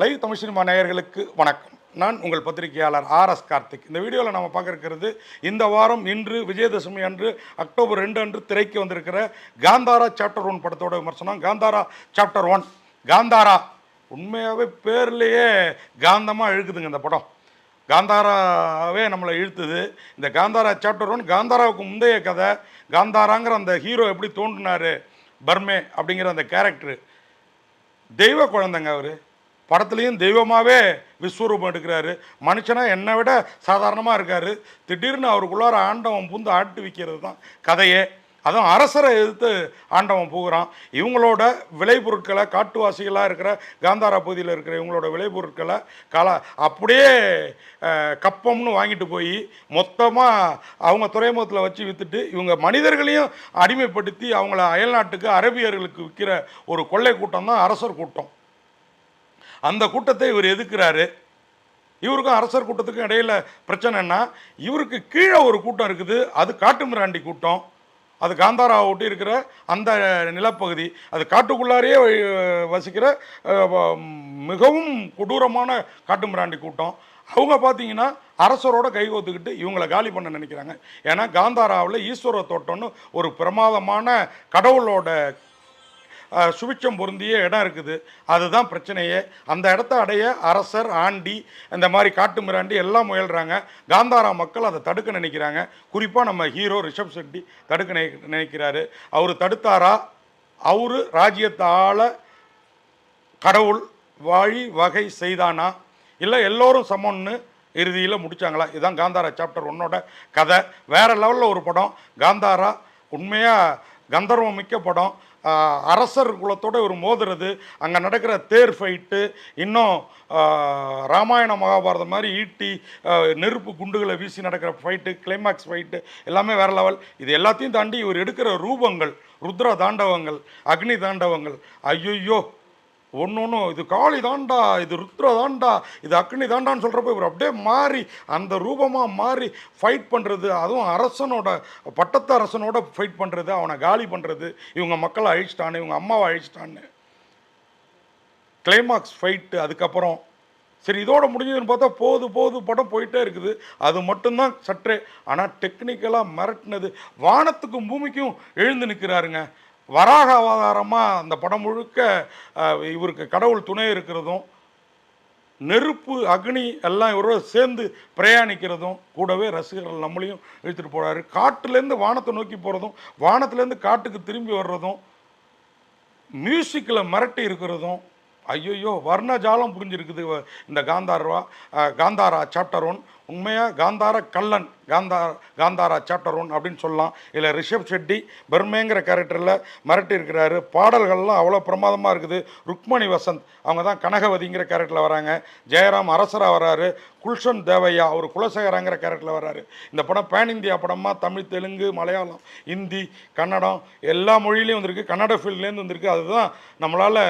Live Tamil cinema நேயர்களுக்கு வணக்கம். நான் உங்கள் பத்திரிகையாளர் ஆர் எஸ் கார்த்திக். இந்த வீடியோவில் நம்ம பார்க்க இருக்கிறது இந்த வாரம் இன்று விஜயதசமி அன்று அக்டோபர் ரெண்டு அன்று திரைக்கு வந்திருக்கிற காந்தாரா சாப்டர் ஒன் படத்தோட விமர்சனம். காந்தாரா சாப்டர் ஒன் காந்தாரா உண்மையாகவே பேர்லேயே காந்தமாக இழுக்குதுங்க இந்த படம். காந்தாராவே நம்மளை இழுத்துது. இந்த காந்தாரா சாப்டர் ஒன் காந்தாராவுக்கு முந்தைய கதை காந்தாராங்கிற அந்த ஹீரோ எப்படி தோன்றினாரு? பர்மே அப்படிங்கிற அந்த கேரக்டரு தெய்வ குழந்தைங்க அவர். படத்துலேயும் தெய்வமாகவே விஸ்வரூபம் எடுக்கிறாரு. மனுஷனா என்னை விட சாதாரணமாக இருக்கார். திடீர்னு அவருக்குள்ளார ஆண்டவன் பூந்து ஆட்டு விற்கிறது தான் கதையே. அதுவும் அரசரை எதிர்த்து ஆண்டவன் போகிறான். இவங்களோட விளைபொருட்களை காட்டுவாசிகளாக இருக்கிற காந்தாரா பகுதியில் இருக்கிற இவங்களோட விளைபொருட்களை கலா அப்படியே கப்பம்னு வாங்கிட்டு போய் மொத்தமாக அவங்க துறைமுகத்தில் வச்சு விற்றுட்டு இவங்க மனிதர்களையும் அடிமைப்படுத்தி அவங்கள அயல்நாட்டுக்கு அரபியர்களுக்கு விற்கிற ஒரு கொள்ளை கூட்டம் தான் அரசர் கூட்டம். அந்த கூட்டத்தை இவர் எதுக்குறாரு இவருக்கும் அரசர் கூட்டத்துக்கும் இடையில பிரச்சனைன்னா இவருக்கு கீழே ஒரு கூட்டம் இருக்குது. அது காட்டுமிராண்டி கூட்டம். அது காந்தாராவை ஒட்டி இருக்கிற அந்த நிலப்பகுதி. அது காட்டுக்குள்ளாரையே வசிக்கிற மிகவும் கொடூரமான காட்டுமிராண்டி கூட்டம். அவங்க பார்த்தீங்கன்னா அரசரோட கைகோத்துக்கிட்டு இவங்களை காலி பண்ண நினைக்கிறாங்க. ஏன்னா காந்தாராவில் ஈஸ்வர தோட்டம்னு ஒரு பிரமாதமான கடவுளோட சுபிச்சம் பொருந்திய இடம் இருக்குது. அதுதான் பிரச்சனையே. அந்த இடத்த அடைய அரசர் ஆண்டி இந்த மாதிரி காட்டு மிராண்டி எல்லாம் முயல்கிறாங்க காந்தாரா மக்கள் அதை தடுக்க நினைக்கிறாங்க. குறிப்பாக நம்ம ஹீரோ ரிஷப் செட்டி தடுக்க நினை நினைக்கிறாரு. அவர் தடுத்தாரா? அவரு ராஜ்யத்தால் கடவுள் வழி வகை செய்தானா? இல்லை எல்லோரும் சமம்னு இறுதியில் முடிச்சாங்களா? இதுதான் காந்தாரா சாப்டர் ஒன்னோட கதை. வேற லெவலில் ஒரு படம். காந்தாரா உண்மையாக கந்தர்வம் மிக்க படம். அரசர் குலத்தோட ஒரு மோதுறது அங்கே நடக்கிற தேர் ஃபைட்டு இன்னும் ராமாயண மகாபாரதம் மாதிரி ஈட்டி நெருப்பு குண்டுகளை வீசி நடக்கிற ஃபைட்டு கிளைமாக்ஸ் ஃபைட்டு எல்லாமே வேற லெவல் இது எல்லாத்தையும் தாண்டி இவர் எடுக்கிற ரூபங்கள் ருத்ர தாண்டவங்கள் அக்னி தாண்டவங்கள் ஐயோ ஒன்று ஒன்றும் இது காளி தாண்டா இது ருத்ர தாண்டா இது அக்னி தாண்டான்னு சொல்கிறப்ப இவர் அப்படியே மாறி அந்த ரூபமாக மாறி ஃபைட் பண்ணுறது அதுவும் அரசனோட பட்டத்து அரசனோட ஃபைட் பண்ணுறது அவனை காலி பண்ணுறது இவங்க மக்களை அழிச்சிட்டான்னு இவங்க அம்மாவை அழிச்சிட்டான்னு. கிளைமாக்ஸ் ஃபைட்டு அதுக்கப்புறம். சரி இதோட முடிஞ்சதுன்னு பார்த்தா போது போது படம் போயிட்டே இருக்குது. அது மட்டும்தான் சற்றே. ஆனால் டெக்னிக்கலாக மிரட்டினது வானத்துக்கும் பூமிக்கும் எழுந்து நிற்கிறாருங்க. வராக அவதாரமாக அந்த படம் முழுக்க இவருக்கு கடவுள் துணை இருக்கிறதும் நெருப்பு அக்னி எல்லாம் இவரோட சேர்ந்து பிரயாணிக்கிறதும் கூடவே ரசிகர்கள் நம்மளையும் இழுத்துட்டு போகிறாரு காட்டுலேருந்து வானத்தை நோக்கி போகிறதும் வானத்துலேருந்து காட்டுக்கு திரும்பி வர்றதும் மியூசிக்கில் மிரட்டி இருக்கிறதும் ஐயோ வர்ணஜாலம் புரிஞ்சிருக்குது வ- இந்த காந்தாரா காந்தாரா சாப்டர் ஒன் உண்மையாக காந்தார கல்லன் காந்தா காந்தாரா சாப்டர் ஒன் அப்படின்னு சொல்லலாம். இதில் ரிஷப் ஷெட்டி பர்மேங்கிற கேரக்டரில் மிரட்டி இருக்கிறாரு பாடல்கள்லாம் அவ்வளோ பிரமாதமாக இருக்குது. ருக்மணி வசந்த் அவங்க தான் கனகவதிங்கிற கேரக்டரில் வராங்க. ஜெயராம் அரசராக வராரு. குல்ஷன் தேவையா ஒரு குலசேகராங்கிற கேரக்டரில் வராரு. இந்த படம் பேன் இந்தியா படமாக தமிழ் தெலுங்கு மலையாளம் ஹிந்தி கன்னடம் எல்லா மொழியிலையும் வந்திருக்கு. கன்னட ஃபீல்ட்லேருந்து வந்திருக்கு. அதுதான் நம்மளால்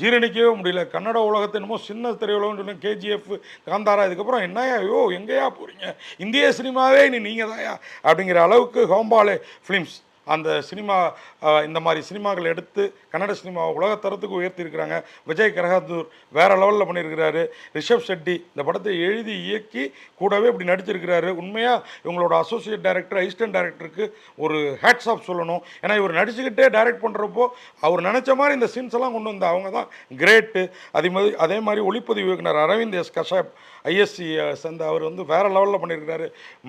ஜீரணிக்கவே முடியல. கன்னட உலகத்தை என்னமோ சின்ன திரையுலகம்னு சொன்ன கேஜிஎஃப் காந்தாரா இதுக்கப்புறம் என்னையா ஐயோ எங்கேயா போகிறீங்க இந்திய சினிமாவே நீ நீங்கள் தாயா அப்படிங்கிற அளவுக்கு ஹோம்பாலே ஃபிலிம்ஸ் அந்த சினிமா இந்த மாதிரி சினிமாக்கள் எடுத்து கன்னட சினிமாவை உலகத்தரத்துக்கு உயர்த்தியிருக்கிறாங்க. விஜய் கரகாத்தூர் வேற லெவலில் பண்ணியிருக்கிறாரு. ரிஷப் ஷெட்டி இந்த படத்தை எழுதி இயக்கி கூடவே இப்படி நடிச்சிருக்கிறாரு. உண்மையாக இவங்களோட அசோசியேட் டைரக்டர் அசிஸ்டன்ட் டைரக்டருக்கு ஒரு ஹேட்ஸ் ஆஃப் சொல்லணும். ஏன்னா இவர் நடிச்சுக்கிட்டே டைரக்ட் பண்ணுறப்போ அவர் நினச்ச மாதிரி இந்த சீன்ஸ் எல்லாம் கொண்டு வந்த அவங்க தான் கிரேட்டு அதே மாதிரி அதே மாதிரி ஒளிப்பதிவு இயக்குனர் அரவிந்த் எஸ் கஷாப் ஐஎஸ்சி சேர்ந்த அவர் வந்து வேறு லெவலில் பண்ணியிருக்கிறாரு.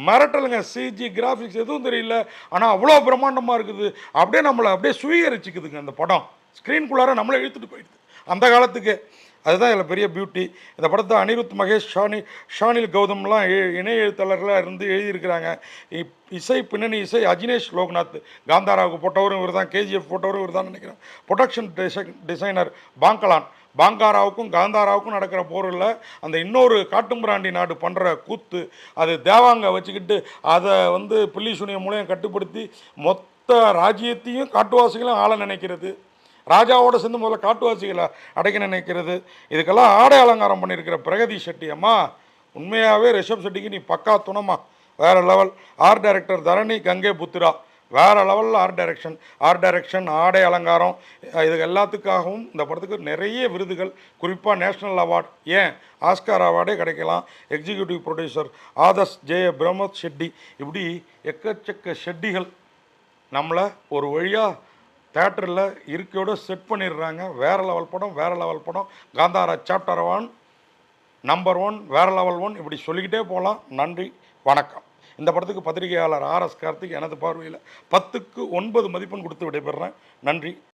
மிரட்டலுங்க. சிஜி கிராஃபிக்ஸ் எதுவும் தெரியல. ஆனால் அவ்வளோ பயங்கரமாக இருக்குது. அப்படியே நம்மளை அப்படியே சுவீகரிச்சுக்குதுங்க அந்த படம். ஸ்க்ரீன்குள்ளார நம்மளை இழுத்துட்டு போயிடுது. அந்த காலத்துக்கு அதுதான் இதில் பெரிய பியூட்டி இந்த படத்தை அனிருத் மகேஷ் ஷானி ஷானில் கௌதம்லாம் இணை எழுத்தாளர்களாக இருந்து எழுதியிருக்கிறாங்க. இப்- இசை பின்னணி இசை அஜினேஷ் லோக்நாத் காந்தாராவுக்கு போட்டவரும் இவர் தான் கேஜிஎஃப் போட்டவரும் இவர் தான் நினைக்கிறேன் ப்ரொடக்ஷன் டிசைனர் பாங்கலான். பாங்காராவுக்கும் காந்தாராவுக்கும் நடக்கிற போரில் அந்த இன்னொரு காட்டும்பிராண்டி நாடு பண்ணுற கூத்து அது தேவாங்க வச்சுக்கிட்டு அதை வந்து பில்லி சுனிய மூலியம் கட்டுப்படுத்தி மொத்த ராஜ்யத்தையும் காட்டுவாசிகளும் ஆள நினைக்கிறது. ராஜாவோட சேர்ந்து முதல்ல காட்டுவாசிகளை அடைக்க நினைக்கிறது. இதுக்கெல்லாம் ஆடை அலங்காரம் பண்ணியிருக்கிற பிரகதி செட்டி அம்மா உண்மையாகவே ரிஷப் செட்டிக்கு நீ பக்கா துணமா வேற level. Art director Dharani Gangai Puthira. வேறு லெவலில் ஆர்ட் டைரக்ஷன். ஆர்ட் டைரக்ஷன் ஆடை அலங்காரம் இது எல்லாத்துக்காகவும் இந்த படத்துக்கு நிறைய விருதுகள். குறிப்பாக நேஷ்னல் அவார்ட். ஏன்? ஆஸ்கார் அவார்டே கிடைக்கலாம். எக்ஸிக்யூட்டிவ் ப்ரொடியூசர் ஆதர்ஸ் ஜெய பிரமோத் ஷெட்டி. இப்படி எக்கச்சக்க ஷெட்டிகள் நம்மளை ஒரு வழியாக தேட்டரில் இருக்கையோடு செட் பண்ணிடுறாங்க. வேறு லெவல் படம் வேறு லெவல் படம். Kantara chapter one number one வேறு லெவல் ஒன் இப்படி சொல்லிக்கிட்டே போகலாம். நன்றி வணக்கம். இந்த படத்துக்கு பத்திரிகையாளர் ஆர்எஸ் கார்த்திக் எனது பார்வையில் பத்துக்கு ஒன்பது மதிப்பெண் கொடுத்து விடைபெறுறேன். நன்றி.